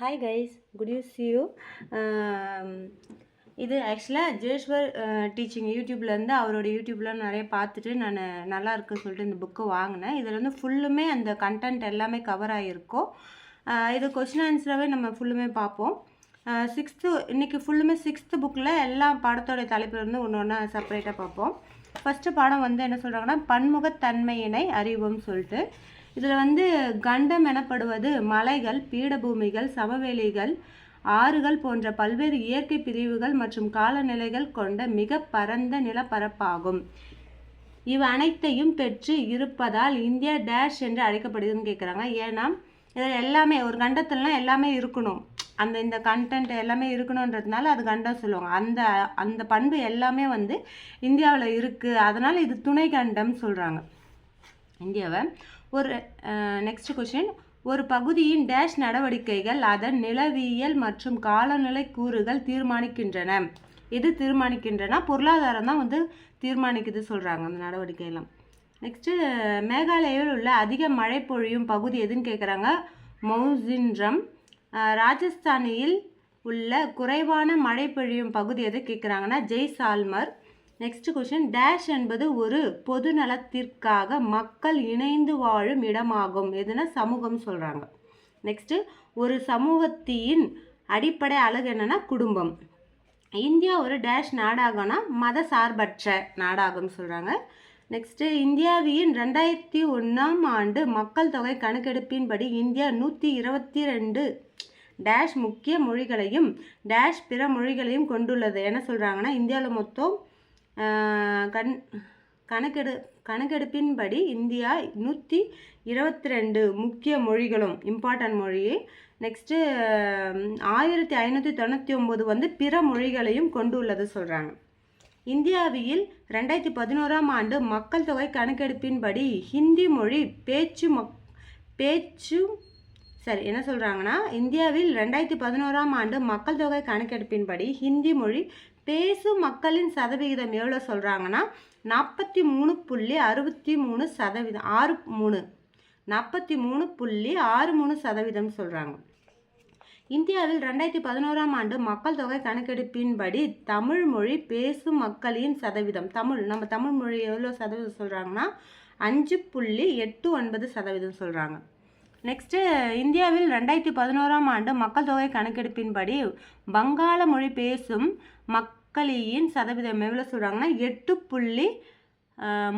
Hi guys good you see you இது ஆக்சுவலாக ஜேஷ்வர் teaching யூடியூப்லேருந்து அவரோட யூடியூப்லாம் நிறைய பார்த்துட்டு நான் நல்லா இருக்குன்னு சொல்லிட்டு இந்த புக்கு வாங்கினேன். இதில் வந்து ஃபுல்லுமே அந்த கண்டென்ட் எல்லாமே கவர் ஆகிருக்கும் uh, இது கொஷின் ஆன்சராகவே நம்ம ஃபுல்லுமே பார்ப்போம். சிக்ஸ்த்து இன்றைக்கி ஃபுல்லுமே சிக்ஸ்த்து புக்கில் எல்லா படத்தோடைய தலைப்புல இருந்து ஒன்று ஒன்றா செப்பரேட்டாக பார்ப்போம். ஃபஸ்ட்டு பாடம் வந்து என்ன சொல்கிறாங்கன்னா பன்முகத்தன்மையினை அறிவோம்னு சொல்லிட்டு. இதில் வந்து கண்டம் எனப்படுவது மலைகள் பீடபூமிகள் சமவெளிகள் ஆறுகள் போன்ற பல்வேறு இயற்கை பிரிவுகள் மற்றும் காலநிலைகள் கொண்ட மிக பரந்த நிலப்பரப்பாகும். இவ் அனைத்தையும் பெற்று இருப்பதால் இந்தியா டேஷ் என்று அழைக்கப்படுதுன்னு கேட்குறாங்க ஏன்னா இதில் எல்லாமே ஒரு கண்டத்துலலாம் எல்லாமே இருக்கணும். அந்த இந்த கண்டென்ட் எல்லாமே இருக்கணுன்றதுனால அது கண்டம் சொல்லுவாங்க. அந்த அந்த பண்பு எல்லாமே வந்து இந்தியாவில் இருக்குது அதனால் இது துணை கண்டம் சொல்கிறாங்க இந்தியாவை ஒரு நெக்ஸ்ட் கொஷின் ஒரு பகுதியின் டேஷ் நடவடிக்கைகள் அதன் நிலவியல் மற்றும் காலநிலை கூறுகள் தீர்மானிக்கின்றன. எது தீர்மானிக்கின்றன? பொருளாதாரம் தான் வந்து தீர்மானிக்குது சொல்கிறாங்க அந்த நடவடிக்கையெல்லாம். நெக்ஸ்ட்டு மேகாலயாவில் உள்ள அதிக மழை பொழியும் பகுதி எதுன்னு கேட்குறாங்க மௌசின்ரம். ராஜஸ்தானியில் உள்ள குறைவான மழை பொழியும் பகுதி எது கேட்குறாங்கன்னா ஜெய்சால்மர். நெக்ஸ்ட் கொஷின் டேஷ் என்பது ஒரு பொது நலத்திற்காக மக்கள் இணைந்து வாழும் இடமாகும். எதுனா சமூகம் சொல்கிறாங்க நெக்ஸ்ட்டு ஒரு சமூகத்தின் அடிப்படை அழகு என்னென்னா குடும்பம். இந்தியா ஒரு டேஷ் நாடாகனா மத சார்பற்ற நாடாகும் சொல்கிறாங்க நெக்ஸ்ட்டு இந்தியாவின் ரெண்டாயிரத்தி ஒன்றாம் ஆண்டு மக்கள் தொகை கணக்கெடுப்பின்படி இந்தியா நூற்றி இருபத்தி ரெண்டு டேஷ் முக்கிய மொழிகளையும் டேஷ் பிற மொழிகளையும் கொண்டுள்ளது. என்ன சொல்கிறாங்கன்னா இந்தியாவில் மொத்தம் கண் கணக்கெடு கணக்கெடுப்பின்படி இந்தியா நூற்றி இருபத்தி ரெண்டு முக்கிய மொழிகளும் இம்பார்ட்டன்ட் மொழி நெக்ஸ்ட்டு ஆயிரத்தி ஐநூற்றி தொண்ணூற்றி ஒம்பது வந்து பிற மொழிகளையும் கொண்டுள்ளது சொல்கிறாங்க இந்தியாவில் ரெண்டாயிரத்தி பதினோராம் ஆண்டு மக்கள் தொகை கணக்கெடுப்பின்படி ஹிந்தி மொழி பேச்சு மக் பேச்சு சரி என்ன சொல்கிறாங்கன்னா இந்தியாவில் ரெண்டாயிரத்தி பதினோராம் ஆண்டு மக்கள் தொகை கணக்கெடுப்பின்படி ஹிந்தி மொழி பேசும் மக்களின் சதவிகிதம் எவ்வளோ சொல்கிறாங்கன்னா நாற்பத்தி மூணு புள்ளி அறுபத்தி மூணு சதவீதம் ஆறு மூணு. நாற்பத்தி மூணு புள்ளி ஆறு மூணு சதவீதம் சொல்கிறாங்க இந்தியாவில் ரெண்டாயிரத்தி பதினோராம் ஆண்டு மக்கள் தொகை கணக்கெடுப்பின்படி தமிழ் மொழி பேசும் மக்களின் சதவீதம் தமிழ் நம்ம தமிழ் மொழி எவ்வளோ சதவீதம் சொல்கிறாங்கன்னா அஞ்சு புள்ளி எட்டு ஒன்பது சதவீதம் சொல்கிறாங்க நெக்ஸ்ட்டு இந்தியாவில் ரெண்டாயிரத்தி பதினோராம் ஆண்டு மக்கள் தொகை கணக்கெடுப்பின்படி வங்காள மொழி பேசும் மக்களின் சதவீதம் எவ்வளோ சொல்கிறாங்கன்னா எட்டு புள்ளி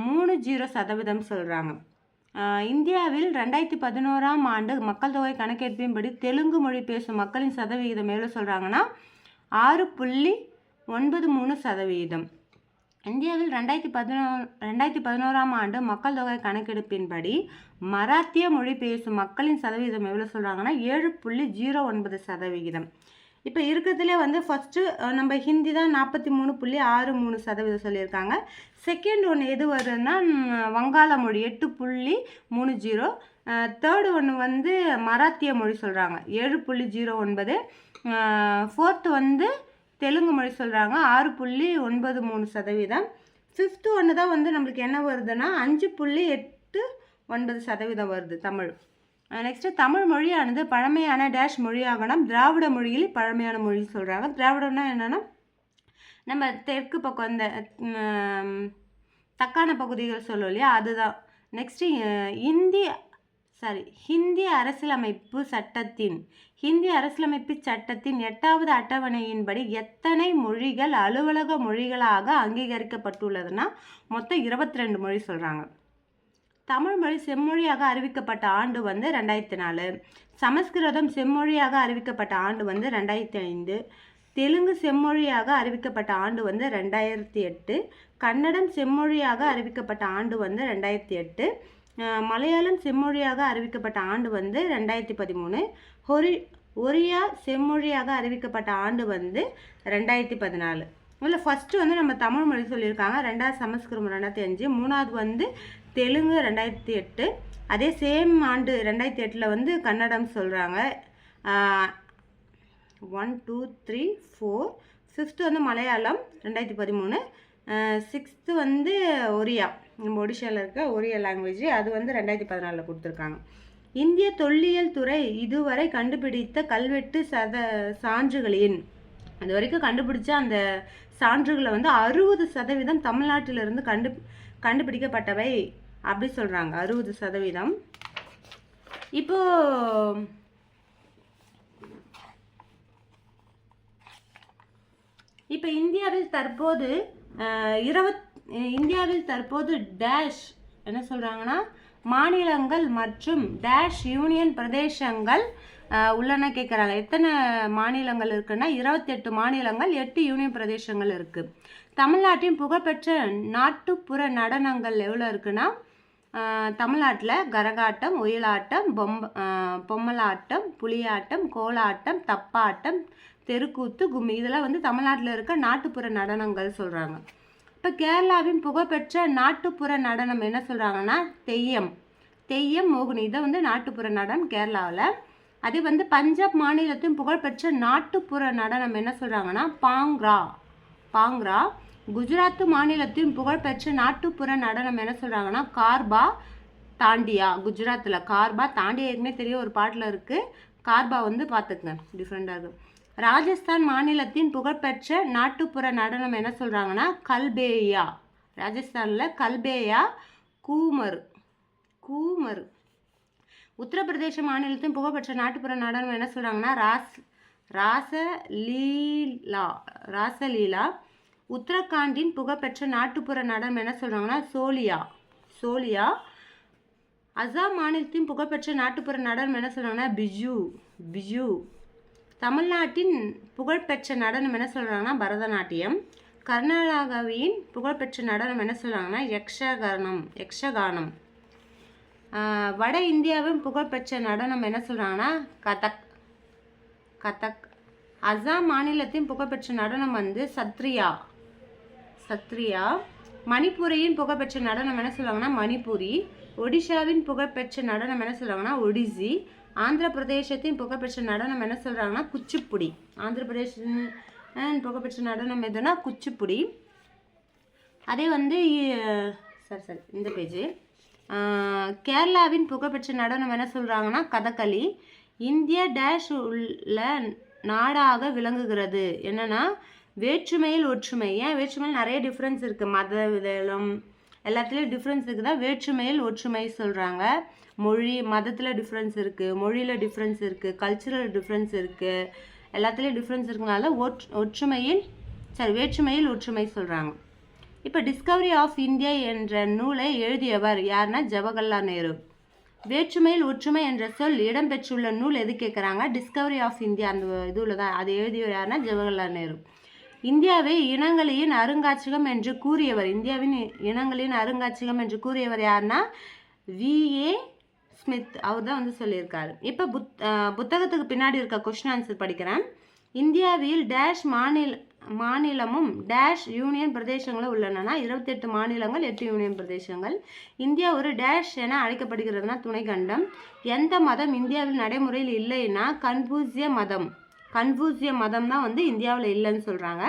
மூணு ஜீரோ சதவீதம் சொல்கிறாங்க இந்தியாவில் ரெண்டாயிரத்தி பதினோராம் ஆண்டு மக்கள் தொகை கணக்கெடுப்பின்படி தெலுங்கு மொழி பேசும் மக்களின் சதவிகிதம் எவ்வளோ சொல்கிறாங்கன்னா ஆறு புள்ளி ஒன்பது மூணு சதவீதம். இந்தியாவில் ரெண்டாயிரத்தி பதினோ ரெண்டாயிரத்தி பதினோராம் ஆண்டு மக்கள் தொகை கணக்கெடுப்பின்படி மராத்திய மொழி பேசும் மக்களின் சதவீதம் எவ்வளோ சொல்கிறாங்கன்னா ஏழு புள்ளி ஜீரோ ஒன்பது சதவிகிதம். இப்போ இருக்கிறதுலே வந்து ஃபஸ்ட்டு நம்ம ஹிந்தி தான் நாற்பத்தி மூணு புள்ளி ஆறு மூணு சதவீதம் சொல்லியிருக்காங்க. செகண்ட் ஒன்று எது வருதுன்னா வங்காள மொழி எட்டு புள்ளி மூணு ஜீரோ. தேர்டு ஒன்று வந்து மராத்திய மொழி சொல்கிறாங்க ஏழு புள்ளி ஜீரோ ஒன்பது. ஃபோர்த்து வந்து தெலுங்கு மொழி சொல்கிறாங்க ஆறு புள்ளி ஒன்பது மூணு சதவீதம். ஃபிஃப்த்து ஒன்று தான் வந்து நம்மளுக்கு என்ன வருதுன்னா அஞ்சு புள்ளி எட்டு ஒன்பது சதவீதம் வருது தமிழ். நெக்ஸ்ட்டு தமிழ் மொழியானது பழமையான டேஷ் மொழியாகணும். திராவிட மொழியில் பழமையான மொழி சொல்கிறாங்க திராவிடம்னா என்னென்னா நம்ம தெற்கு பக்கம் இந்த தக்கான பகுதிகள் சொல்லுவோம் இல்லையா? அதுதான். நெக்ஸ்ட்டு இந்தி சாரி ஹிந்தி அரசியலமைப்பு சட்டத்தின் ஹிந்தி அரசியலமைப்பு சட்டத்தின் எட்டாவது அட்டவணையின்படி எத்தனை மொழிகள் அலுவலக மொழிகளாக அங்கீகரிக்கப்பட்டுள்ளதுன்னா மொத்தம் இருபத்தி ரெண்டு மொழி சொல்கிறாங்க தமிழ் மொழி செம்மொழியாக அறிவிக்கப்பட்ட ஆண்டு வந்து ரெண்டாயிரத்தி நாலு சமஸ்கிருதம் செம்மொழியாக அறிவிக்கப்பட்ட ஆண்டு வந்து ரெண்டாயிரத்தி ஐந்து தெலுங்கு செம்மொழியாக அறிவிக்கப்பட்ட ஆண்டு வந்து ரெண்டாயிரத்தி எட்டு கன்னடம் செம்மொழியாக அறிவிக்கப்பட்ட ஆண்டு வந்து ரெண்டாயிரத்தி எட்டு மலையாளம் செம்மொழியாக அறிவிக்கப்பட்ட ஆண்டு வந்து ரெண்டாயிரத்தி பதிமூணு. ஹொரி ஒரியா செம்மொழியாக அறிவிக்கப்பட்ட ஆண்டு வந்து ரெண்டாயிரத்தி பதினாலு. இல்லை ஃபஸ்ட்டு வந்து நம்ம தமிழ் மொழி சொல்லியிருக்காங்க. ரெண்டாவது சமஸ்கிருதம் ரெண்டாயிரத்தி அஞ்சு மூணாவது வந்து தெலுங்கு ரெண்டாயிரத்தி எட்டு. அதே சேம் ஆண்டு ரெண்டாயிரத்தி எட்டில் வந்து கன்னடம் சொல்கிறாங்க one two three four fifth வந்து மலையாளம் ரெண்டாயிரத்தி பதிமூணு. சிக்ஸ்த்து வந்து ஒரியா. நம்ம ஒடிஷாவில் இருக்க ஒரியா லாங்குவேஜ் அது வந்து ரெண்டாயிரத்தி பதினாலில் கொடுத்துருக்காங்க. இந்திய தொல்லியல் துறை இதுவரை கண்டுபிடித்த கல்வெட்டு சத சான்றுகளின் அது வரைக்கும் கண்டுபிடிச்ச அந்த சான்றுகளை வந்து அறுபது சதவீதம் தமிழ்நாட்டிலிருந்து கண்டு கண்டுபிடிக்கப்பட்டவை அப்படி சொல்கிறாங்க அறுபது சதவீதம். இப்போ இப்போ இந்தியாவில் தற்போது இருபத் இந்தியாவில் தற்போது டேஷ் என்ன சொல்கிறாங்கன்னா மாநிலங்கள் மற்றும் டேஷ் யூனியன் பிரதேசங்கள் உள்ளன கேட்குறாங்க எத்தனை மாநிலங்கள் இருக்குன்னா இருபத்தெட்டு மாநிலங்கள் எட்டு யூனியன் பிரதேசங்கள் இருக்குது தமிழ்நாட்டின் புகழ்பெற்ற நாட்டுப்புற நடனங்கள் எவ்வளோ இருக்குன்னா தமிழ்நாட்டில் கரகாட்டம் ஒயிலாட்டம் பொம்ப பொம்மலாட்டம் புலியாட்டம் கோலாட்டம் தப்பாட்டம் தெருக்கூத்து கும்மி இதெல்லாம் வந்து தமிழ்நாட்டில் இருக்க நாட்டுப்புற நடனங்கள் சொல்கிறாங்க இப்போ கேரளாவின் புகழ்பெற்ற நாட்டுப்புற நடனம் என்ன சொல்கிறாங்கன்னா தெய்யம். தெய்யம் மோகினி. இதை வந்து நாட்டுப்புற நடனம் கேரளாவில். அதே வந்து பஞ்சாப் மாநிலத்தின் புகழ்பெற்ற நாட்டுப்புற நடனம் என்ன சொல்கிறாங்கன்னா பாங்க்ரா. பாங்க்ரா. குஜராத் மாநிலத்தின் புகழ்பெற்ற நாட்டுப்புற நடனம் என்ன சொல்கிறாங்கன்னா கார்பா தாண்டியா. குஜராத்தில் கார்பா தாண்டியா ஏற்கனவே தெரிய ஒரு பாட்டில் இருக்குது கார்பா வந்து பார்த்துக்குங்க டிஃப்ரெண்ட்டாக இருக்குது ராஜஸ்தான் மாநிலத்தின் புகழ்பெற்ற நாட்டுப்புற நடனம் என்ன சொல்கிறாங்கன்னா கல்பேயா. ராஜஸ்தானில் கல்பேயா கூமர் கூமர். உத்தரப்பிரதேச மாநிலத்தின் புகழ்பெற்ற நாட்டுப்புற நடனம் என்ன சொல்கிறாங்கன்னா ராஸ் ராசலீலா ராசலீலா. உத்தரகாண்டின் புகழ்பெற்ற நாட்டுப்புற நடனம் என்ன சொல்கிறாங்கன்னா சோலியா. சோலியா. அசாம் மாநிலத்தின் புகழ்பெற்ற நாட்டுப்புற நடனம் என்ன சொல்கிறாங்கன்னா பிஜு பிஜு. தமிழ்நாட்டின் புகழ்பெற்ற நடனம் என்ன சொல்கிறாங்கன்னா பரதநாட்டியம். கர்நாடகாவின் புகழ்பெற்ற நடனம் என்ன சொல்கிறாங்கன்னா யக்ஷகானம். யக்ஷகானம் வட இந்தியாவின் புகழ்பெற்ற நடனம் என்ன சொல்கிறாங்கன்னா கதக் கதக். அசாம் மாநிலத்தின் புகழ்பெற்ற நடனம் வந்து சத்ரியா சத்ரியா. மணிப்பூரியின் புகழ்பெற்ற நடனம் என்ன சொல்லுவாங்கன்னா மணிப்பூரி. ஒடிஷாவின் புகழ்பெற்ற நடனம் என்ன சொல்லுவாங்கன்னா ஒடிசி. ஆந்திர பிரதேசத்தின் புகழ்பெற்ற நடனம் என்ன சொல்கிறாங்கன்னா குச்சிப்புடி. ஆந்திர பிரதேசத்தின் புகழ்பெற்ற நடனம் எதுனா குச்சிப்புடி. அதே வந்து சரி சரி இந்த பேஜ் கேரளாவின் புகழ்பெற்ற நடனம் என்ன சொல்கிறாங்கன்னா கதகளி. இந்திய டேஷ் உள்ள நாடாக விளங்குகிறது. என்னென்னா வேற்றுமையில் ஒற்றுமை. ஏன் வேற்றுமையில் நிறைய டிஃப்ரென்ஸ் இருக்குது மத விதம் எல்லாத்துலேயும் டிஃப்ரென்ஸ் இருக்குதா? வேற்றுமையில் ஒற்றுமை சொல்கிறாங்க மொழி மதத்தில் டிஃப்ரென்ஸ் இருக்குது மொழியில் டிஃப்ரென்ஸ் இருக்குது கல்ச்சுரல் டிஃப்ரென்ஸ் இருக்குது எல்லாத்துலேயும் டிஃப்ரென்ஸ் இருக்கனால ஒற் ஒற்றுமையில் சரி வேற்றுமையில் ஒற்றுமை சொல்கிறாங்க இப்போ டிஸ்கவரி ஆஃப் இந்தியா என்ற நூலை எழுதியவர் யாருன்னா ஜவஹர்லால் நேரு. வேற்றுமையில் ஒற்றுமை என்ற சொல் இடம்பெற்றுள்ள நூல் எது கேட்குறாங்க டிஸ்கவரி ஆஃப் இந்தியா அந்த இதுவில் தான் அது எழுதியவர் யாருன்னா ஜவஹர்லால் நேரு. இந்தியாவை இனங்களின் அருங்காட்சியகம் என்று கூறியவர் இந்தியாவின் இனங்களின் அருங்காட்சியகம் என்று கூறியவர் யாருன்னா விஏ ஸ்மித் அவர் தான் வந்து சொல்லியிருக்காரு. இப்போ புத் புத்தகத்துக்கு பின்னாடி இருக்க கொஷின் ஆன்சர் படிக்கிறேன். இந்தியாவில் டேஷ் மாநில மாநிலமும் டேஷ் யூனியன் பிரதேசங்களும் உள்ளனன்னா இருபத்தெட்டு மாநிலங்கள் எட்டு யூனியன் பிரதேசங்கள். இந்தியா ஒரு டேஷ் என அழைக்கப்படுகிறதுனா துணைக்கண்டம். எந்த மதம் இந்தியாவில் நடைமுறையில் இல்லைன்னா கன்ஃபூசிய மதம். கன்ஃபூசிய மதம் தான் வந்து இந்தியாவில் இல்லைன்னு சொல்கிறாங்க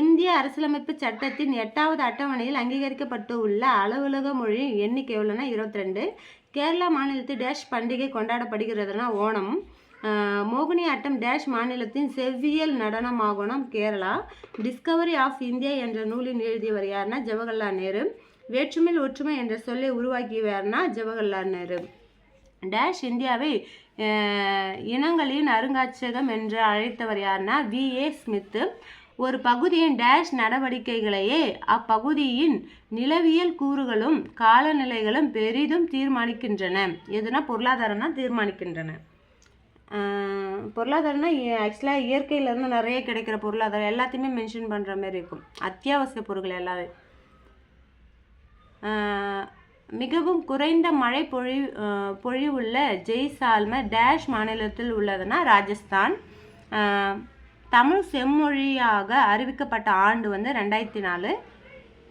இந்திய அரசியலமைப்பு சட்டத்தின் எட்டாவது அட்டவணையில் அங்கீகரிக்கப்பட்டு உள்ள அலுவலக மொழி எண்ணிக்கை எவ்வளோனா இருபத்தி ரெண்டு கேரளா மாநிலத்தில் டேஷ் பண்டிகை கொண்டாடப்படுகிறதுனா ஓணம். மோகினி ஆட்டம் டேஷ் மாநிலத்தின் செவ்வியல் நடனமாகணும் கேரளா. டிஸ்கவரி ஆஃப் இந்தியா என்ற நூலின் எழுதியவர் யாருன்னா ஜவஹர்லால் நேரு. வேற்றுமையில் ஒற்றுமை என்ற சொல்லை உருவாக்கியவர்னா ஜவஹர்லால் நேரு. டேஷ் இந்தியாவை இனங்களின் அருங்காட்சியகம் என்று அழைத்தவர் யாருன்னா வி ஏ ஸ்மித்து. ஒரு பகுதியின் டேஷ் நடவடிக்கைகளையே அப்பகுதியின் நிலவியல் கூறுகளும் காலநிலைகளும் பெரிதும் தீர்மானிக்கின்றன. எதுனா பொருளாதாரம்னா தீர்மானிக்கின்றன. பொருளாதாரம்னா ஆக்சுவலாக இயற்கையிலேருந்து நிறைய கிடைக்கிற பொருளாதாரம் எல்லாத்தையுமே மென்ஷன் பண்ணுற மாதிரி இருக்கும். அத்தியாவசிய பொருட்கள் எல்லாமே. மிகவும் குறைந்த மழை பொழி பொழிவுள்ள ஜெய்சால்மர் டேஷ் மாநிலத்தில் உள்ளதுன்னா ராஜஸ்தான். தமிழ் செம்மொழியாக அறிவிக்கப்பட்ட ஆண்டு வந்து ரெண்டாயிரத்தி நாலு.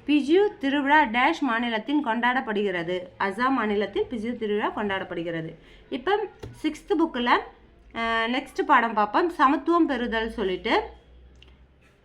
பிஜு திருவிழா டேஷ் மாநிலத்தில் கொண்டாடப்படுகிறது. அசாம் மாநிலத்தில் பிஜு திருவிழா கொண்டாடப்படுகிறது. இப்போ சிக்ஸ்த்து புக்கில் நெக்ஸ்ட் பாடம் பார்ப்போம். சமத்துவம் பெறுதல் சொல்லிட்டு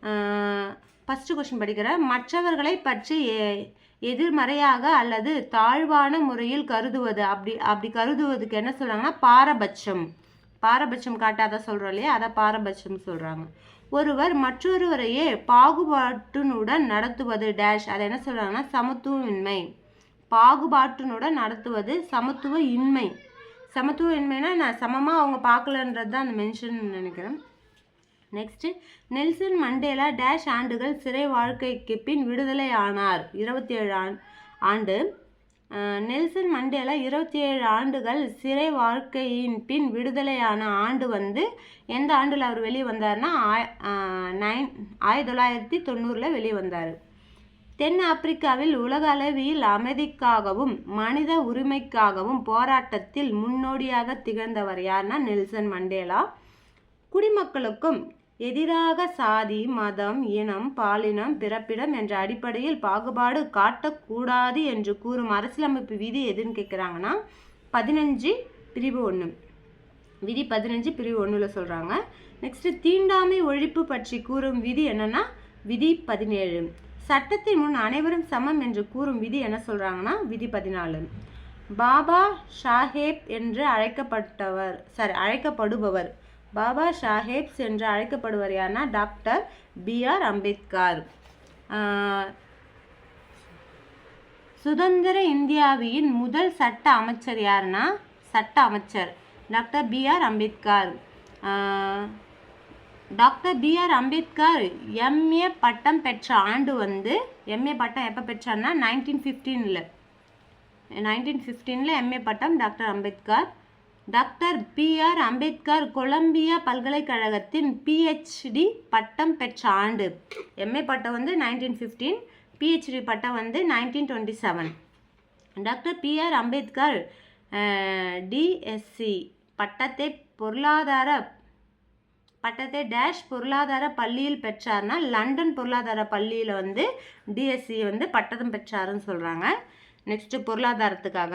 ஃபஸ்ட்டு கொஸ்டின் படிக்கிறேன் மற்றவர்களை பற்றி எ- எதிர்மறையாக அல்லது தாழ்வான முறையில் கருதுவது? அப்படி அப்படி கருதுவதுக்கு என்ன சொல்கிறாங்கன்னா பாரபட்சம். பாரபட்சம் காட்டாத சொல்கிறோம் இல்லையா? அதை பாரபட்சம் சொல்கிறாங்க ஒருவர் மற்றொருவரையே பாகுபாட்டுனுடன் நடத்துவது டேஷ் அதை என்ன சொல்கிறாங்கன்னா சமத்துவமின்மை. பாகுபாட்டுனுடன் நடத்துவது சமத்துவ இன்மை சமத்துவ இன்மைனா நான் சமமாக அவங்க பார்க்கலன்றது தான் அந்த மென்ஷன் நினைக்கிறேன். நெக்ஸ்ட்டு நெல்சன் மண்டேலா டேஷ் ஆண்டுகள் சிறை வாழ்க்கைக்கு பின் விடுதலை ஆனார். இருபத்தி ஏழு ஆண்டு நெல்சன் மண்டேலா இருபத்தி ஏழு ஆண்டுகள் சிறை வாழ்க்கையின் பின் விடுதலையான ஆண்டு வந்து எந்த ஆண்டில் அவர் வெளியே வந்தார்னா நைன் ஆயிரத்தி தொள்ளாயிரத்தி தொண்ணூறில் வெளியே வந்தார் தென் ஆப்பிரிக்காவில் உலக அளவில் அமைதிக்காகவும் மனித உரிமைக்காகவும் போராட்டத்தில் முன்னோடியாக திகழ்ந்தவர் யார்னா? Nelson Mandela. குடிமக்களுக்கும் எதிராக சாதி மதம் இனம் பாலினம் பிறப்பிடம் என்ற அடிப்படையில் பாகுபாடு காட்டக்கூடாது என்று கூறும் அரசியலமைப்பு விதி எதுன்னு கேட்குறாங்கன்னா பதினஞ்சு பிரிவு ஒன்று விதி பதினஞ்சு பிரிவு ஒன்றில் சொல்கிறாங்க நெக்ஸ்ட்டு தீண்டாமை ஒழிப்பு பற்றி கூறும் விதி என்னன்னா விதி பதினேழு. சட்டத்தின் முன் அனைவரும் சமம் என்று கூறும் விதி என்ன சொல்கிறாங்கன்னா விதி பதினாலு. பாபா ஷாஹேப் என்று அழைக்கப்பட்டவர் சாரி அழைக்கப்படுபவர். பாபா ஷாஹேப்ஸ் என்று அழைக்கப்படுவர் யாருன்னா டாக்டர் பிஆர் அம்பேத்கர். சுதந்திர இந்தியாவின் முதல் சட்ட அமைச்சர் யாருன்னா சட்ட அமைச்சர் doctor BR Ambedkar. Doctor BR Ambedkar MA பட்டம் பெற்ற ஆண்டு வந்து எம்ஏ பட்டம் எப்போ பெற்றார்னா? நைன்டீன் ஃபிஃப்டீனில் நைன்டீன் ஃபிஃப்டீனில் எம்ஏ பட்டம் doctor Ambedkar doctor BR Ambedkar Columbia பல்கலைக்கழகத்தின் பிஹெச்டி பட்டம் பெற்ற ஆண்டு. எம்ஏ பட்டம் வந்து நைன்டீன் ஃபிஃப்டீன் பிஹெச்டி பட்டம் வந்து nineteen twenty seven doctor BR Ambedkar DSc பட்டத்தை பொருளாதார பட்டத்தை டேஷ் பொருளாதார பள்ளியில் பெற்றார்னா லண்டன் பொருளாதார பள்ளியில் வந்து டிஎஸ்சி வந்து பட்டதம் பெற்றாருன்னு சொல்கிறாங்க நெக்ஸ்ட்டு பொருளாதாரத்துக்காக.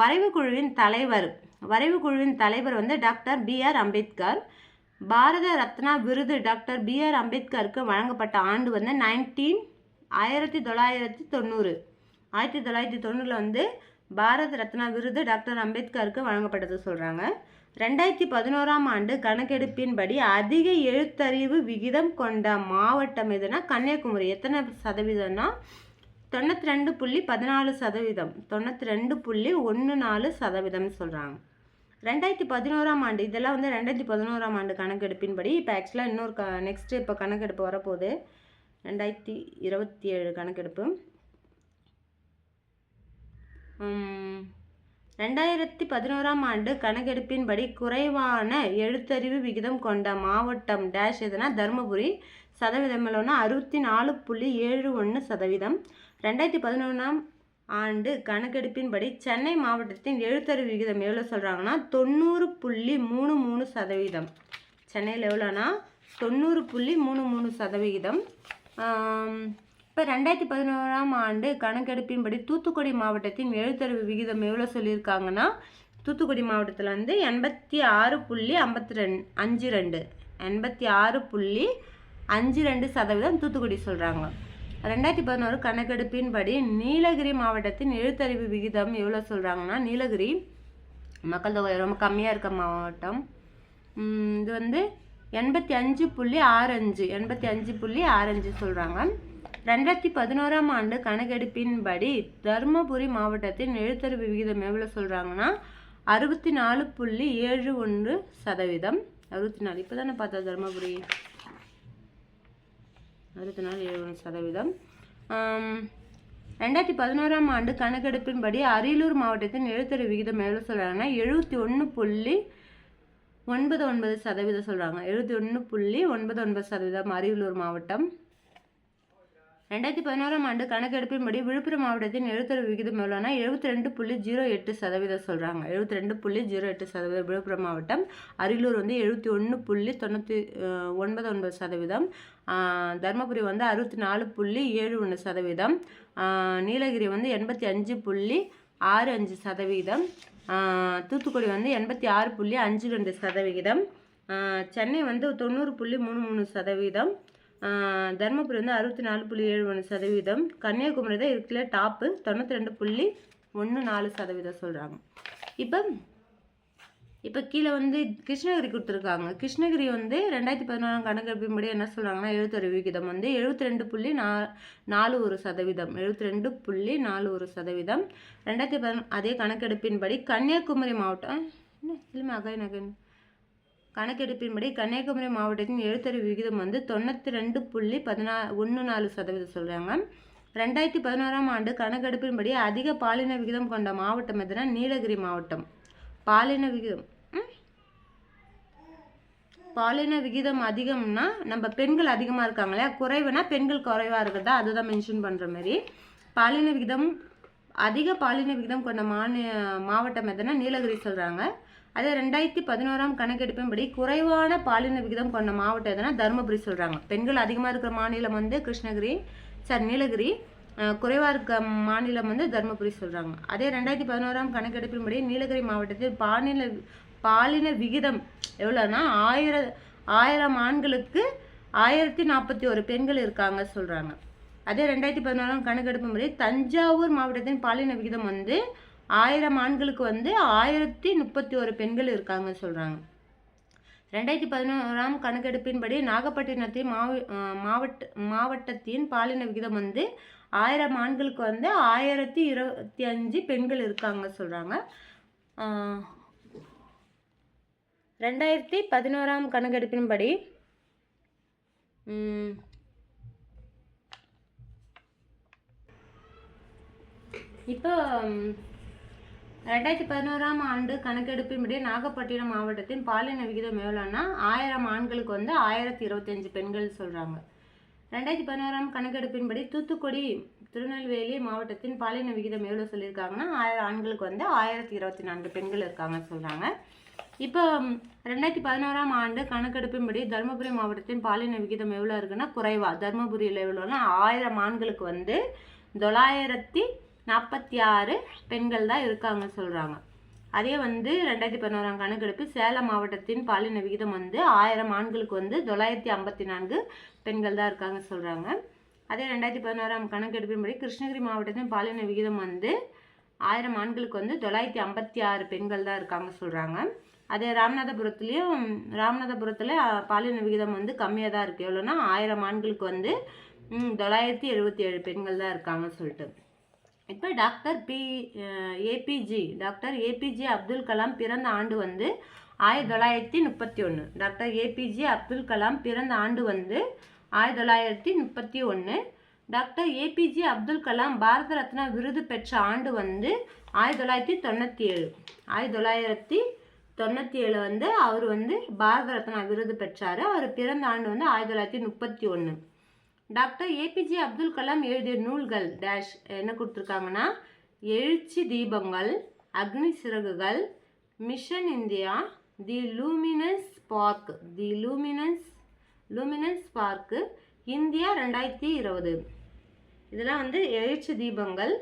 வரைவு குழுவின் தலைவர். வரைவு குழுவின் தலைவர் வந்து டாக்டர் பிஆர் அம்பேத்கர். பாரத ரத்னா விருது டாக்டர் பிஆர் அம்பேத்கருக்கு வழங்கப்பட்ட ஆண்டு வந்து நைன்டீன் ஆயிரத்தி தொள்ளாயிரத்தி தொண்ணூறு. ஆயிரத்தி தொள்ளாயிரத்தி தொண்ணூறில் வந்து பாரத ரத்னா விருது டாக்டர் அம்பேத்கருக்கு வழங்கப்பட்டது சொல்கிறாங்க ரெண்டாயிரத்தி பதினோராம் ஆண்டு கணக்கெடுப்பின்படி அதிக எழுத்தறிவு விகிதம் கொண்ட மாவட்டம் எதுனா கன்னியாகுமரி. எத்தனை சதவீதம்னா தொண்ணூற்றி ரெண்டு புள்ளி பதினாலு சதவீதம். தொண்ணூற்றி ரெண்டு புள்ளி ஒன்று நாலு சதவீதம் சொல்கிறாங்க ரெண்டாயிரத்தி பதினோராம் ஆண்டு இதெல்லாம் வந்து ரெண்டாயிரத்தி பதினோராம் ஆண்டு கணக்கெடுப்பின்படி இப்போ ஆக்சுவலாக இன்னொரு க நெக்ஸ்ட்டு இப்போ கணக்கெடுப்பு வரப்போகுது. ரெண்டாயிரத்தி இருபத்தி ஏழு கணக்கெடுப்பு. ரெண்டாயிரத்தி பதினோராம் ஆண்டு கணக்கெடுப்பின்படி குறைவான எழுத்தறிவு விகிதம் கொண்ட மாவட்டம் டேஷ் எதுனா தருமபுரி சதவீதம் எவ்வளோன்னா அறுபத்தி நாலு புள்ளி ஏழு ஒன்று சதவீதம். ரெண்டாயிரத்தி பதினொன்றாம் ஆண்டு கணக்கெடுப்பின்படி சென்னை மாவட்டத்தின் எழுத்தறிவு விகிதம் எவ்வளோ சொல்கிறாங்கன்னா தொண்ணூறு புள்ளி மூணு மூணு சதவீதம். சென்னையில் எவ்வளோனா தொண்ணூறு புள்ளி மூணு மூணு சதவிகிதம் இப்போ ரெண்டாயிரத்தி பதினோராம் ஆண்டு கணக்கெடுப்பின்படி தூத்துக்குடி மாவட்டத்தின் எழுத்தறிவு விகிதம் எவ்வளோ சொல்லியிருக்காங்கன்னா தூத்துக்குடி மாவட்டத்தில் வந்து எண்பத்தி ஆறு புள்ளி ஐம்பத்தி ரெண்டு அஞ்சு ரெண்டு. எண்பத்தி ஆறு புள்ளி அஞ்சு ரெண்டு சதவீதம் தூத்துக்குடி சொல்கிறாங்க ரெண்டாயிரத்தி பதினோரு கணக்கெடுப்பின்படி நீலகிரி மாவட்டத்தின் எழுத்தறிவு விகிதம் எவ்வளோ சொல்கிறாங்கன்னா நீலகிரி மக்கள் தொகை ரொம்ப கம்மியாக இருக்க மாவட்டம். இது வந்து எண்பத்தி அஞ்சு புள்ளி ஆறஞ்சு எண்பத்தி அஞ்சு புள்ளி ஆறஞ்சு சொல்கிறாங்க ரெண்டாயிரத்தி பதினோராம் ஆண்டு கணக்கெடுப்பின்படி தருமபுரி மாவட்டத்தின் எழுத்தறிவு விகிதம் எவ்வளோ சொல்கிறாங்கன்னா அறுபத்தி நாலு புள்ளி ஏழு ஒன்று சதவீதம். அறுபத்தி நாலு இப்போ தானே பார்த்தா தருமபுரி? அறுபத்தி நாலு ஏழு ஒன்று சதவீதம் ரெண்டாயிரத்தி பதினோராம் ஆண்டு கணக்கெடுப்பின்படி அரியலூர் மாவட்டத்தின் எழுத்தறி விகிதம் எவ்வளோ சொல்கிறாங்கன்னா எழுபத்தி ஒன்று புள்ளி ஒன்பது ஒன்பது சதவீதம் சொல்கிறாங்க எழுபத்தி ஒன்று புள்ளி ஒன்பது ஒன்பது சதவீதம் அரியலூர் மாவட்டம். ரெண்டாயிரத்தி பதினோராம் ஆண்டு கணக்கெடுப்பின்படி விழுப்புரம் மாவட்டத்தின் எழுத்தறிவு விகிதம் எவ்வளோனா எழுபத்தி ரெண்டு புள்ளி ஜீரோ எட்டு சதவீதம் சொல்கிறாங்க எழுபத்தி ரெண்டு புள்ளி ஜீரோ எட்டு சதவீதம் விழுப்புரம் மாவட்டம். அரியலூர் வந்து எழுபத்தி ஒன்று புள்ளி தொண்ணூற்றி ஒன்பது ஒன்பது சதவீதம். தருமபுரி வந்து அறுபத்தி நாலு புள்ளி ஏழு ஒன்று சதவீதம். நீலகிரி வந்து எண்பத்தி அஞ்சு புள்ளி ஆறு அஞ்சு சதவீதம். தூத்துக்குடி வந்து எண்பத்தி ஆறு புள்ளி அஞ்சு ரெண்டு சதவிகிதம் சென்னை வந்து தொண்ணூறு புள்ளி மூணு மூணு சதவீதம். தருமபுரி வந்து அறுபத்தி நாலு புள்ளி ஏழு ஒன்று சதவீதம். கன்னியாகுமரி தான் இருக்கிற டாப்பு தொண்ணூற்றி ரெண்டு புள்ளி ஒன்று நாலு சதவீதம் சொல்கிறாங்க இப்போ இப்போ கீழே வந்து கிருஷ்ணகிரி கொடுத்துருக்காங்க. கிருஷ்ணகிரி வந்து ரெண்டாயிரத்தி பதினாலாம் கணக்கெடுப்பின்படி என்ன சொல்கிறாங்கன்னா எழுபத்தொரு விகிதம் வந்து எழுபத்தி ரெண்டு புள்ளி நா நாலு ஒரு சதவீதம். எழுபத்தி ரெண்டு புள்ளி நாலு ஒரு சதவீதம். ரெண்டாயிரத்தி பதினொ அதே கணக்கெடுப்பின்படி கன்னியாகுமரி மாவட்டம் என்ன இல்லை அகைன் அகைன் கணக்கெடுப்பின்படி கன்னியாகுமரி மாவட்டத்தின் எழுத்தறி விகிதம் வந்து தொண்ணூற்றி ரெண்டு புள்ளி பதினா ஒன்று நாலு சதவீதம் சொல்கிறாங்க ரெண்டாயிரத்தி பதினோராம் ஆண்டு கணக்கெடுப்பின்படி அதிக பாலின விகிதம் கொண்ட மாவட்டம் எதுனா நீலகிரி மாவட்டம். பாலின விகிதம் பாலின விகிதம் அதிகம்னா நம்ம பெண்கள் அதிகமாக இருக்காங்களே குறைவுனா பெண்கள் குறைவாக இருக்கிறதா? அதுதான் மென்ஷன் பண்ணுற மாதிரி பாலின விகிதம் அதிக பாலின விகிதம் கொண்ட மாநில மாவட்டம் எதுனா நீலகிரி சொல்கிறாங்க அதே ரெண்டாயிரத்தி பதினோராம் கணக்கெடுப்பின்படி குறைவான பாலின விகிதம் கொண்ட மாவட்டம் எதுனா தருமபுரி சொல்கிறாங்க பெண்கள் அதிகமாக இருக்கிற மாநிலம் வந்து கிருஷ்ணகிரி சார் நீலகிரி குறைவாக இருக்க மாநிலம் வந்து தருமபுரி சொல்கிறாங்க அதே ரெண்டாயிரத்தி பதினோராம் கணக்கெடுப்பின்படி நீலகிரி மாவட்டத்தில் பாலின பாலின விகிதம் எவ்வளோன்னா ஆயிர ஆயிரம் ஆண்களுக்கு ஆயிரத்தி நாற்பத்தி ஒரு பெண்கள் இருக்காங்க சொல்கிறாங்க அதே ரெண்டாயிரத்தி பதினோராம் கணக்கெடுப்பின்படி தஞ்சாவூர் மாவட்டத்தின் பாலின விகிதம் வந்து ஆயிரம் ஆண்களுக்கு வந்து ஆயிரத்தி முப்பத்தி ஒரு பெண்கள் இருக்காங்க சொல்கிறாங்க ரெண்டாயிரத்தி பதினோராம் கணக்கெடுப்பின்படி நாகப்பட்டினத்தின் மாவ மாவட்ட மாவட்டத்தின் பாலின விகிதம் வந்து ஆயிரம் ஆண்களுக்கு வந்து ஆயிரத்தி இருபத்தி அஞ்சு பெண்கள் இருக்காங்க சொல்கிறாங்க ரெண்டாயிரத்தி பதினோராம் கணக்கெடுப்பின்படி இப்போ ரெண்டாயிரத்தி பதினோராம் ஆண்டு கணக்கெடுப்பின்படி நாகப்பட்டினம் மாவட்டத்தின் பாலின விகிதம் எவ்வளோன்னா ஆயிரம் ஆண்களுக்கு வந்து ஆயிரத்தி இருபத்தஞ்சு பெண்கள் சொல்கிறாங்க ரெண்டாயிரத்தி பதினோராம் கணக்கெடுப்பின்படி தூத்துக்குடி திருநெல்வேலி மாவட்டத்தின் பாலின விகிதம் எவ்வளோ சொல்லியிருக்காங்கன்னா ஆயிரம் ஆண்களுக்கு வந்து ஆயிரத்தி இருபத்தி நான்கு பெண்கள் இருக்காங்கன்னு சொல்கிறாங்க இப்போ ரெண்டாயிரத்தி பதினோராம் ஆண்டு கணக்கெடுப்பின்படி தருமபுரி மாவட்டத்தின் பாலின விகிதம் எவ்வளோ இருக்குன்னா குறைவா. தருமபுரியில் எவ்வளோன்னா ஆயிரம் ஆண்களுக்கு வந்து தொள்ளாயிரத்தி நாற்பத்தி ஆறு பெண்கள் தான் இருக்காங்க சொல்கிறாங்க அதே வந்து ரெண்டாயிரத்தி பதினோராம் கணக்கெடுப்பு சேலம் மாவட்டத்தின் பாலின விகிதம் வந்து ஆயிரம் ஆண்களுக்கு வந்து தொள்ளாயிரத்தி ஐம்பத்தி நான்கு பெண்கள் தான் இருக்காங்க சொல்கிறாங்க அதே ரெண்டாயிரத்தி பதினோராம் கணக்கெடுப்பின்படி கிருஷ்ணகிரி மாவட்டத்தின் பாலின விகிதம் வந்து ஆயிரம் ஆண்களுக்கு வந்து தொள்ளாயிரத்தி ஐம்பத்தி ஆறு பெண்கள் தான் இருக்காங்க சொல்கிறாங்க அதே ராமநாதபுரத்துலேயும் ராமநாதபுரத்தில் பாலின விகிதம் வந்து கம்மியாக தான் இருக்குது எவ்வளோன்னா ஆயிரம் ஆண்களுக்கு வந்து தொள்ளாயிரத்தி எழுபத்தி ஏழு பெண்கள் தான் இருக்காங்கன்னு சொல்லிட்டு. இப்போ doctor B APG doctor APJ Abdul Kalam பிறந்த ஆண்டு வந்து ஆயிரத்தி தொள்ளாயிரத்தி முப்பத்தி ஒன்று டாக்டர் ஏபிஜே அப்துல் கலாம் பிறந்த ஆண்டு வந்து ஆயிரத்தி தொள்ளாயிரத்தி முப்பத்தி ஒன்று டாக்டர் ஏபிஜே அப்துல் கலாம் பாரத ரத்னா விருது பெற்ற ஆண்டு வந்து ஆயிரத்தி தொள்ளாயிரத்தி தொண்ணூற்றி ஏழு ஆயிரத்தி தொள்ளாயிரத்தி தொண்ணூற்றி ஏழு வந்து அவர் வந்து பாரத ரத்னா விருது பெற்றார். அவர் பிறந்த ஆண்டு வந்து ஆயிரத்தி தொள்ளாயிரத்தி முப்பத்தி ஒன்று டாக்டர் ஏபிஜே அப்துல் கலாம் எழுதிய நூல்கள் டேஷ் என்ன கொடுத்துருக்காங்கன்னா Ezhuchi Deepangal Agni Siragugal mission India the luminous park the luminous luminous park India ரெண்டாயிரத்தி இருபது. இதெல்லாம் வந்து Ezhuchi Deepangal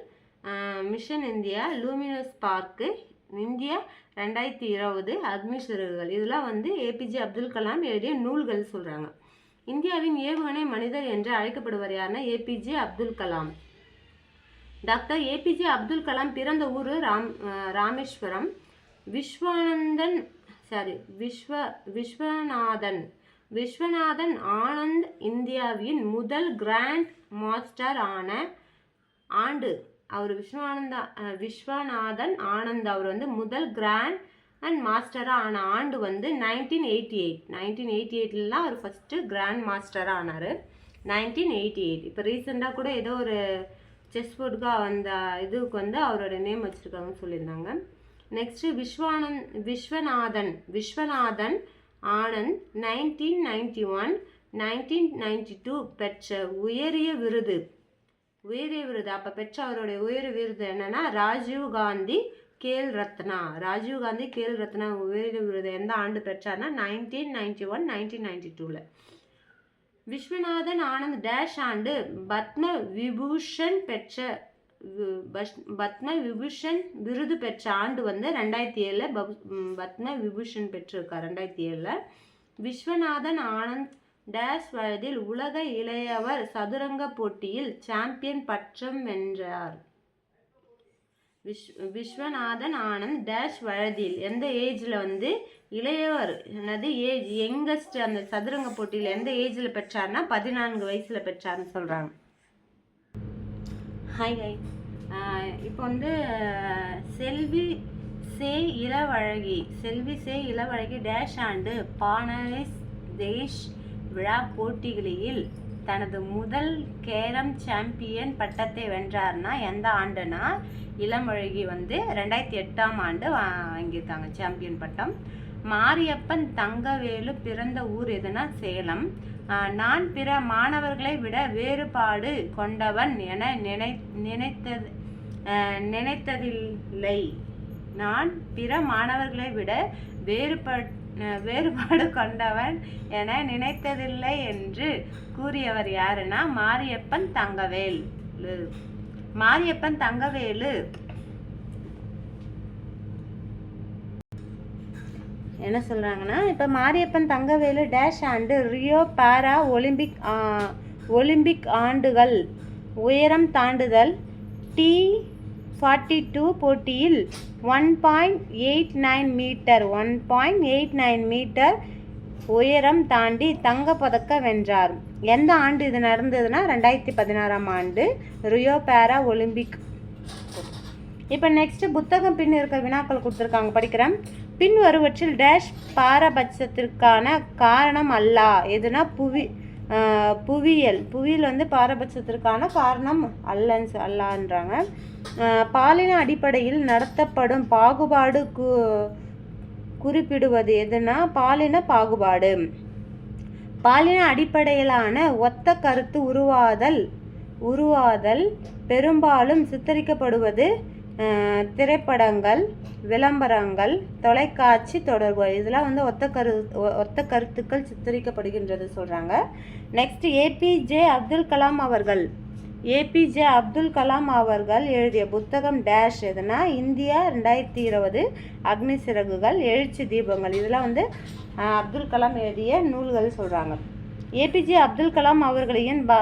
mission India luminous park India ரெண்டாயிரத்தி இருபது அக்னி சிறகுகள். இதெல்லாம் வந்து ஏபிஜே அப்துல் கலாம் எழுதிய நூல்கள் சொல்கிறாங்க இந்தியாவின் ஏவுகணை மனிதர் என்று அழைக்கப்படுவர் யாருன்னா APJ Abdul Kalam. Doctor APJ Abdul Kalam பிறந்த ஊர் ராம் ராமேஸ்வரம். விஸ்வானந்தன் சாரி விஸ்வ விஸ்வநாதன். விஸ்வநாதன் ஆனந்த் இந்தியாவின் முதல் கிராண்ட் மாஸ்டர் ஆன ஆண்டு. அவர் விஸ்வானந்தா விஸ்வநாதன் ஆனந்த் அவர் வந்து முதல் கிராண்ட் அண்ட் மாஸ்டராக ஆன ஆண்டு வந்து nineteen eighty eight. Nineteen eighty எயிட்லலாம் அவர் ஃபஸ்ட்டு கிராண்ட் மாஸ்டராக ஆனார். Nineteen eighty eight. இப்போ ரீசெண்டாக கூட ஏதோ ஒரு செஸ் போர்டுக்காக வந்த இதுக்கு வந்து அவரோட நேம் வச்சுருக்காங்கன்னு சொல்லியிருந்தாங்க. Next Viswanand Viswanathan Viswanathan Anand nineteen ninety one nineteen ninety two பெற்ற உயரிய விருது. உயரிய விருது. அப்போ பெற்ற அவருடைய உயரிய விருது என்னென்னா ராஜீவ் காந்தி கேல் ரத்னா. ராஜீவ் காந்தி கேல் ரத்னா உயரிய விருது எந்த ஆண்டு பெற்றார்னா nineteen ninety one nineteen ninety டூவில் விஸ்வநாதன் ஆனந்த் டேஷ் ஆண்டு பத்ம விபூஷன் பெற்ற பஷ்- பத்ம விபூஷன் விருது பெற்ற ஆண்டு வந்து ரெண்டாயிரத்தி ஏழில் பத்ம விபூஷன் பெற்றிருக்கார் ரெண்டாயிரத்தி ஏழில். விஸ்வநாதன் ஆனந்த் டேஷ் வயதில் உலக இளையவர் சதுரங்க போட்டியில் சாம்பியன் பட்டம் வென்றார். விஷ் விஸ்வநாதன் ஆனந்த் டேஷ் வயதில் எந்த ஏஜில் வந்து இளையவர் என்னது ஏஜ் யங்கஸ்ட் அந்த சதுரங்க போட்டியில் எந்த ஏஜில் பெற்றார்னா பதினான்கு வயசில் பெற்றார்னு சொல்கிறாங்க ஹாய் ஹாய் இப்போ வந்து செல்வி சே இளவழகி செல்வி சே இளவழகி டேஷ் ஆண்டு பானரிஸ் தேஷ் விழா போட்டிகளில் தனது முதல் கேரம் சாம்பியன் பட்டத்தை வென்றார்னா எந்த ஆண்டுனா இளமழகி வந்து ரெண்டாயிரத்தி எட்டாம் ஆண்டு வாங்கியிருக்காங்க சாம்பியன் பட்டம். மாரியப்பன் தங்கவேலு பிறந்த ஊர் எதுனா சேலம். நான் பிற மாணவர்களை விட வேறுபாடு கொண்டவன் என நினை நினைத்தது நினைத்ததில்லை. நான் பிற மாணவர்களை விட வேறுபட் வேறுபாடு கொண்டவன் என நினைத்ததில்லை என்று கூறியவர் யாருன்னா மாரியப்பன் தங்கவேலு. மாரியப்பன் தங்கவேலு. என்ன சொல்கிறாங்கன்னா இப்போ மாரியப்பன் தங்கவேலு டேஷ் ஆண்டு ரியோ பாரா ஒலிம்பிக் ஒலிம்பிக் ஆண்டுகள் உயரம் தாண்டுதல் டி ஃபார்ட்டி டூ போட்டியில் one point eight nine metre one point eight nine metre உயரம் தாண்டி தங்கப்பதக்கம் வென்றார். எந்த ஆண்டு இது நடந்ததுன்னா ரெண்டாயிரத்தி பதினாறாம் ஆண்டு ரியோ பேரா ஒலிம்பிக். இப்போ நெக்ஸ்ட் புத்தகம் பின் இருக்க வினாக்கள் கொடுத்துருக்காங்க படிக்கிறேன். பின் வருவற்றில் டேஷ் பாரபட்சத்திற்கான காரணம் அல்ல. எதுனா புவி புவியியல். புவியியல் வந்து பாரபட்சத்திற்கான காரணம் அல்லன்னு அல்லான்றாங்க. பாலின அடிப்படையில் நடத்தப்படும் பாகுபாடு கு குறிப்பிடுவது எதுனா பாலின பாகுபாடு. பாலின அடிப்படையிலான ஒத்த கருத்து உருவாதல் உருவாதல் பெரும்பாலும் சித்தரிக்கப்படுவது திரைப்படங்கள் விளம்பரங்கள் தொலைக்காட்சி தொடர்பு. இதெல்லாம் வந்து ஒத்த கரு ஒ- ஒத்த கருத்துக்கள் சித்தரிக்கப்படுகின்றது சொல்கிறாங்க நெக்ஸ்ட் ஏபிஜே அப்துல் கலாம் அவர்கள். ஏபிஜே அப்துல் கலாம் அவர்கள் எழுதிய புத்தகம் டேஷ் எதுனா இந்தியா ரெண்டாயிரத்தி இருபது அக்னி சிறகுகள் எழுச்சி தீபங்கள். இதெல்லாம் வந்து அப்துல் கலாம் எழுதிய நூல்கள் சொல்கிறாங்க ஏபிஜே அப்துல் கலாம் அவர்களின் பா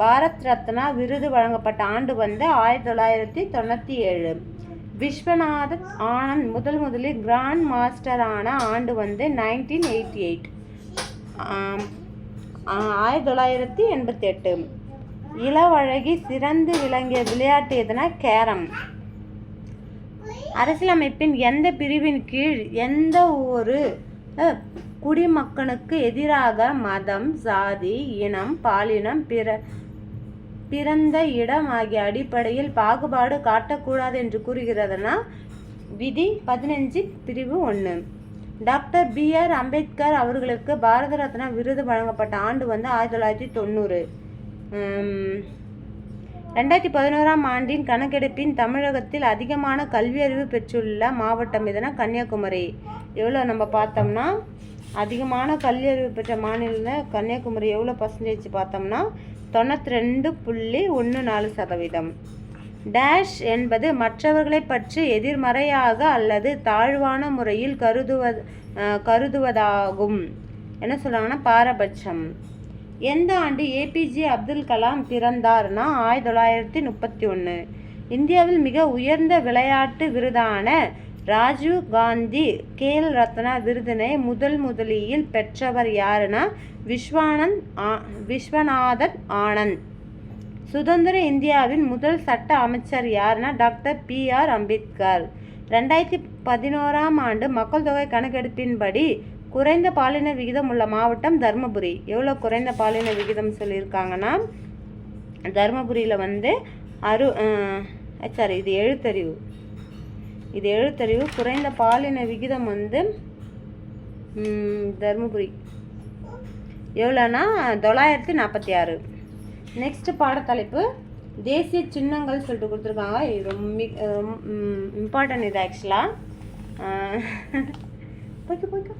பாரத் ரத்னா விருது வழங்கப்பட்ட ஆண்டு வந்து ஆயிரத்தி தொள்ளாயிரத்தி தொண்ணூற்றி ஏழு. விஸ்வநாதன் ஆனந்த் முதல் முதலில் கிராண்ட் மாஸ்டரான ஆண்டு வந்து நைன்டீன் எயிட்டி எயிட். ஆயிரத்தி தொள்ளாயிரத்தி எண்பத்தி எட்டு இளவழகி சிறந்து விளங்கிய விளையாட்டு எதுனா கேரம். அரசியலமைப்பின் எந்த பிரிவின் கீழ் எந்த ஒரு குடிமக்கனுக்கு எதிராக மதம் சாதி இனம் பாலினம் பிற பிறந்த இடம் ஆகிய அடிப்படையில் பாகுபாடு காட்டக்கூடாது என்று கூறுகிறதுனா விதி பதினஞ்சு பிரிவு ஒன்று டாக்டர் பி ஆர் அம்பேத்கர் அவர்களுக்கு பாரத ரத்னா விருது வழங்கப்பட்ட ஆண்டு வந்து ஆயிரத்தி தொள்ளாயிரத்தி தொண்ணூறு. ரெண்டாயிரத்தி பதினோராம் ஆண்டின் கணக்கெடுப்பின் தமிழகத்தில் அதிகமான கல்வியறிவு பெற்றுள்ள மாவட்டம் எதுனா கன்னியாகுமரி. எவ்வளோ நம்ம பார்த்தோம்னா அதிகமான கல்வியறிவு பெற்ற மாநிலம் கன்னியாகுமரி எவ்வளோ பர்சன்டேஜ் பார்த்தோம்னா தொண்ணூற்றி ரெண்டு புள்ளி ஒன்று நாலு சதவீதம். டேஷ் என்பது மற்றவர்களை பற்றி எதிர்மறையாக அல்லது தாழ்வான முறையில் கருதுவ கருதுவதாகும். என்ன சொல்கிறாங்கன்னா பாரபட்சம். எந்த ஆண்டு ஏபிஜே அப்துல் கலாம் பிறந்தார்னா ஆயிரத்தி தொள்ளாயிரத்தி முப்பத்தி ஒன்று இந்தியாவில் மிக உயர்ந்த விளையாட்டு விருதான ராஜீவ் காந்தி கேல் ரத்னா விருதினை முதல் முதலியில் பெற்றவர் யாருன்னா விஸ்வானந்த் ஆ- விஸ்வநாதன் ஆனந்த். சுதந்திர இந்தியாவின் முதல் சட்ட அமைச்சர் யாருன்னா டாக்டர் பி ஆர் அம்பேத்கர். ரெண்டாயிரத்தி பதினோராம் ஆண்டு மக்கள் தொகை கணக்கெடுப்பின்படி குறைந்த பாலின விகிதம் உள்ள மாவட்டம் தருமபுரி. எவ்வளோ குறைந்த பாலின விகிதம் சொல்லியிருக்காங்கன்னா தருமபுரியில் வந்து அரு சாரி இது எழுத்தறிவு. இது எழுத்தறிவு. குறைந்த பாலின விகிதம் வந்து தருமபுரி. எவ்வளோனா தொள்ளாயிரத்தி நாற்பத்தி ஆறு. நெக்ஸ்ட் பாடத்தலைப்பு தேசிய சின்னங்கள் சொல்லிட்டு கொடுத்துருக்காங்க. இது ரொம்ப இம்பார்ட்டன்ட் இது ஆக்சுவலாக போய்க்கு போய்க்கு.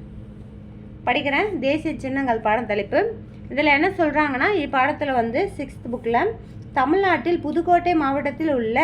படிக்கிறேன். தேசிய சின்னங்கள் பாடம் தலைப்பு. இதில் என்ன சொல்கிறாங்கன்னா இப்பாடத்தில் வந்து சிக்ஸ்த் புக்கில் தமிழ்நாட்டில் புதுக்கோட்டை மாவட்டத்தில் உள்ள